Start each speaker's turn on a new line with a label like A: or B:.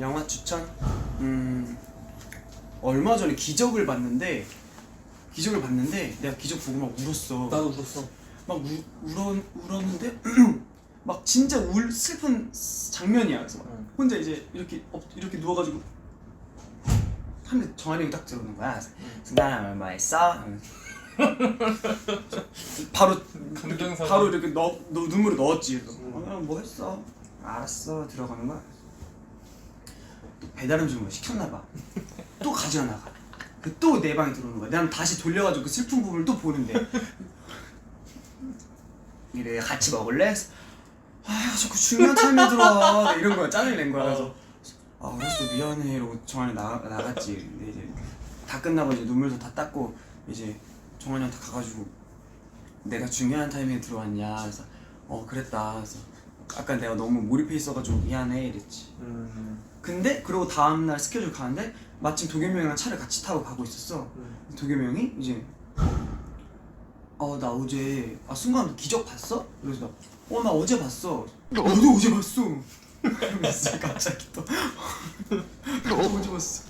A: 영화 추천? 음 얼마 전에 기적을 봤는데 기적을 봤는데 내가 기적 보고 막 울었어.
B: 나도 울었어.
A: 막 우, 울어, 울었는데 막 진짜 울 슬픈 장면이야. 그래서 막
B: 응.
A: 혼자 이제 이렇게 엎, 이렇게 누워가지고 하는데 정한이 형이 딱 들어오는 거야. 그래서 나 얼마 했어? 바로
B: 감정상.
A: 바로 이렇게 넣, 넣 눈물을 넣었지. 그래서 어, 뭐 했어? 알았어 들어가는 거야. 또 배달 음식을 시켰나 봐. 또 가져와 나가. 그또내 방에 들어오는 거야. 난 다시 돌려가지고 그 슬픈 부분을 또 보는데. 이래 같이 먹을래? 그래서 아 자꾸 중요한 타임에 들어와 이런 거야 짜증 낸 거야. 그래서 아 알았어 미안해 이러고 정한이 나 나갔지. 근데 이제 다 끝나고 이제 눈물도 다 닦고 이제 정한이한테 가가지고 내가 중요한 타이밍에 들어왔냐 그래서 어 그랬다 그래서 아까 내가 너무 몰입해 있어가지고 미안해 이랬지
B: 음.
A: 근데 그러고 다음날 스케줄 가는데 마침 도겸이 형이랑 차를 같이 타고 가고 있었어
B: 음.
A: 도겸이 형이 이제 어나 어제 아 순간 기적 봤어? 그래서 어나 어제 봤어 너도 어제 봤어 갑자기 또 어제 봤어